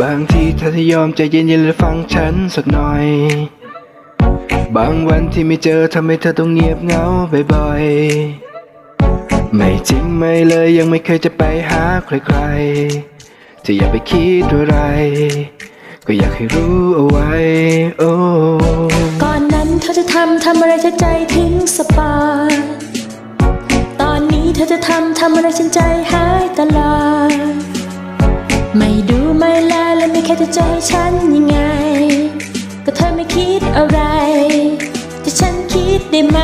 บางทีเธอจะยอมใจเย็นๆและฟังฉันสักหน่อย บางวันที่ไม่เจอทำให้เธอต้องเงียบเหงาบ่อยๆ ไม่จริงไม่เลยยังไม่เคยจะไปหาใครๆจะอย่าไปคิดอะไร ก็อยากให้รู้เอาไว้ โอ้ก่อนนั้นเธอจะทำทำอะไรเธอใจถึงสปาร์ตอนนี้เธอจะทำทำอะไรฉันใจหายตลอด และไม่แค่จะใจฉันยังไง ก็เธอไม่คิดอะไรแต่ฉันคิดได้ไหม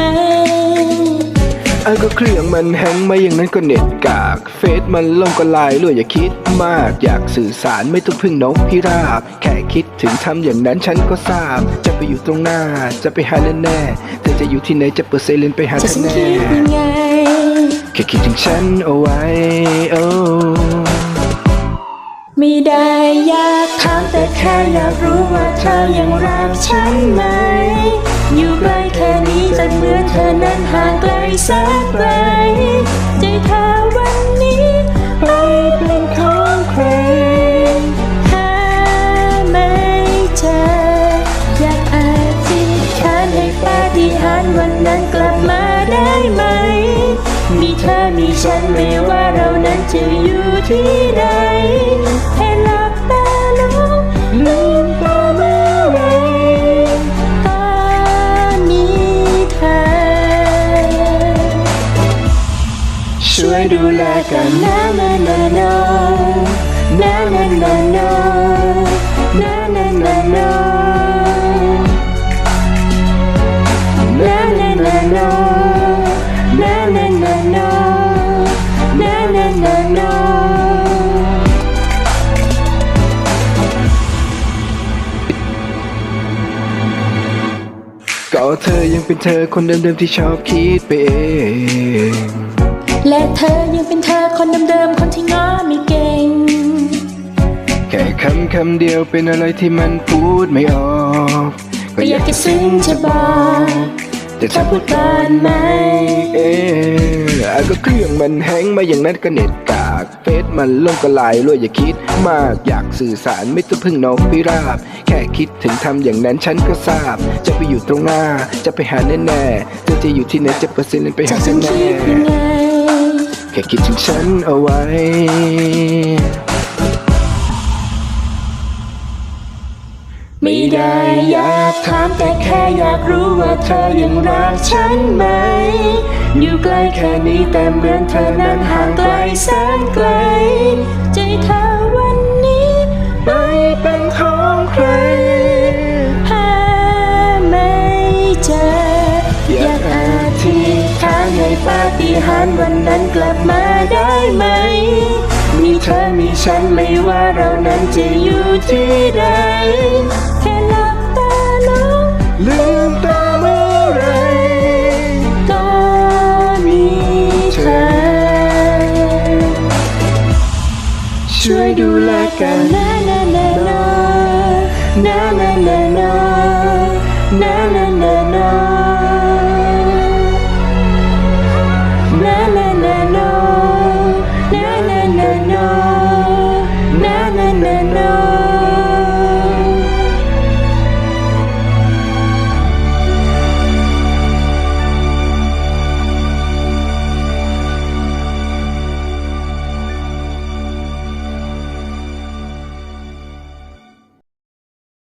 ไอ้ก็เครื่องมันแฮงไม่อย่างนั้นก็เน็ตกาก เฟซมันล่มก็ลายรั่วอย่าคิดมาก อยากสื่อสารไม่ต้องพึ่งนกพิราบ แค่คิดถึงทำอย่างนั้นฉันก็ทราบ จะไปอยู่ตรงหน้า จะไปหาแน่ๆเธอจะอยู่ที่ไหนจะเปิดเซเลนไปหาจะเธอฉันแน่คิดยังไงแค่คิดถึงฉันเอาไว้โอ้ ไม่ได้อยากถามแต่แค่อยากรู้ว่าเธอยังรักฉันไหม อยู่ใกล้แค่นี้แต่เมื่อเธอนั้นห่างไกลแสนไกลใจเธอ มีเธอมีฉันไม่ว่าเรานั้นจะอยู่ที่ใดให้หลับตาลงลืมตาเมื่อไหรก็มีเธอช่วยดูแลกันนานานานานานานานานานานานา เธอยังเป็นเธอคนเดิมๆที่ชอบคิดไปเอง และเธอยังเป็นเธอคนเดิมๆคนที่ง้อไม่เก่ง แค่คำคำเดียวเป็นอะไรที่มันพูดไม่ออก ก็อยากจะซึ้งจะบอกแต่เธอพูดก่อนไหมเอออะก็เครื่องมันแฮงมาอย่างนั้นก็เน็ตกากเฟซ มันล่มก็ลายรั่วอย่าคิด มากอยากสื่อสารไม่ต้องพึ่งนกพิราบ แค่คิดถึงทำอย่างนั้นฉันก็ทราบ จะไปอยู่ตรงหน้า จะไปหาแน่ๆเธอจะอยู่ที่ไหนจะเปอร์เซ็นต์ไปจะหาฉัฉันนคิแน่ดยังไงแค่คิดถึงฉันเอาไว้ไม่ได้อยากถามแต่แค่อยากรู้ว่าเธอยังรักฉันไหม อยู่ใกล้แค่นี้แต่เหมือนเธอนั้นห่างไกลแสนไกล ใจเธอวันนี้ไปเป็นของใครหาไม่เจออยากอธิษฐานให้ปาฏิหาริย์วันนั้นกลับมาได้ไหม มีเธอมีฉันไม่ว่าเรานั้นจะอยู่ที่ใด do like a na na na na na na na na.